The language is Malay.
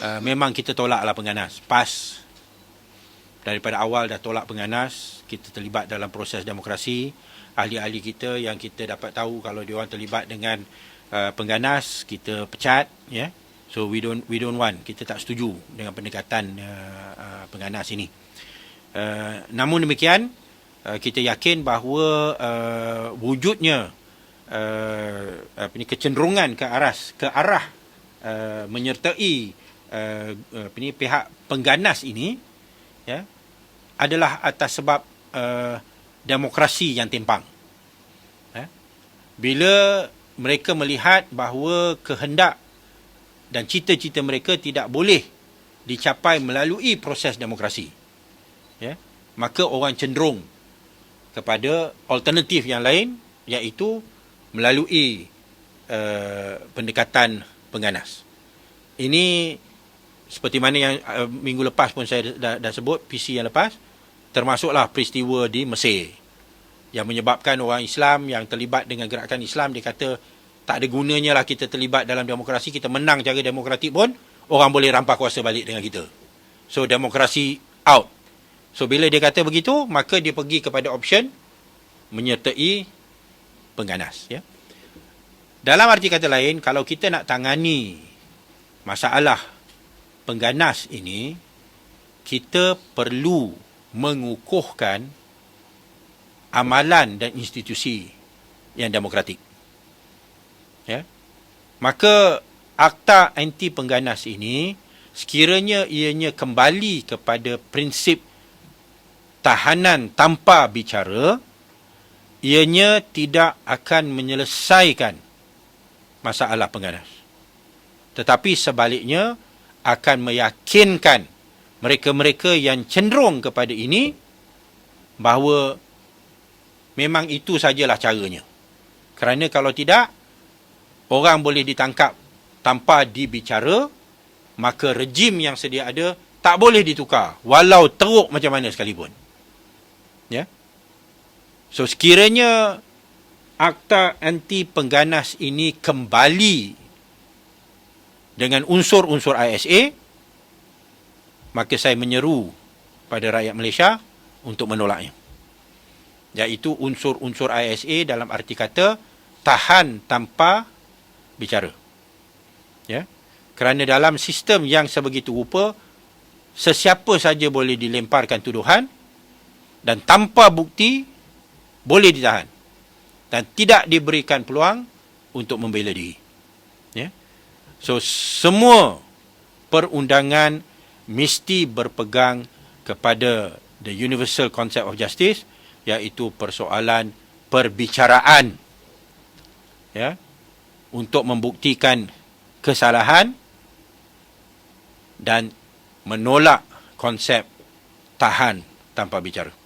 uh, memang kita tolaklah pengganas. PAS daripada awal dah tolak pengganas, kita terlibat dalam proses demokrasi. Ahli-ahli kita yang kita dapat tahu kalau dia orang terlibat dengan uh, pengganas, kita pecat, ya. Yeah? So we don't we don't want, kita tak setuju dengan pendekatan uh, uh, pengganas ini. Uh, namun demikian, uh, kita yakin bahawa uh, wujudnya uh, apa ni kecenderungan ke arah ke arah uh, menyertai uh, apa ni pihak pengganas ini ya adalah atas sebab uh, demokrasi yang timpang. Ya. Bila mereka melihat bahawa kehendak dan cita-cita mereka tidak boleh dicapai melalui proses demokrasi. Ya. Maka orang cenderung kepada alternatif yang lain iaitu melalui uh, pendekatan pengganas. Ini seperti mana yang uh, minggu lepas pun saya dah, dah sebut PC yang lepas termasuklah peristiwa di Mesir. Yang menyebabkan orang Islam yang terlibat dengan gerakan Islam dia kata tak ada gunanya lah kita terlibat dalam demokrasi kita menang cara demokratik pun orang boleh rampas kuasa balik dengan kita. So demokrasi out. So bila dia kata begitu maka dia pergi kepada option menyertai pengganas ya. Dalam arti kata lain kalau kita nak tangani masalah pengganas ini kita perlu mengukuhkan amalan dan institusi yang demokratik. Ya. Maka akta anti pengganas ini sekiranya ianya kembali kepada prinsip tahanan tanpa bicara ianya tidak akan menyelesaikan masalah pengganas. Tetapi sebaliknya akan meyakinkan mereka-mereka yang cenderung kepada ini bahawa memang itu sajalah caranya kerana kalau tidak orang boleh ditangkap tanpa dibicara, maka rejim yang sedia ada tak boleh ditukar walau teruk macam mana sekalipun. Ya. So sekiranya akta anti pengganas ini kembali dengan unsur-unsur ISA, maka saya menyeru pada rakyat Malaysia untuk menolaknya. Iaitu unsur-unsur ISA dalam arti kata tahan tanpa bicara. Ya. Kerana dalam sistem yang sebegitu rupa sesiapa saja boleh dilemparkan tuduhan dan tanpa bukti boleh ditahan dan tidak diberikan peluang untuk membela diri. Ya. So semua perundangan mesti berpegang kepada the universal concept of justice iaitu persoalan perbicaraan. Ya untuk membuktikan kesalahan dan menolak konsep tahan tanpa bicara.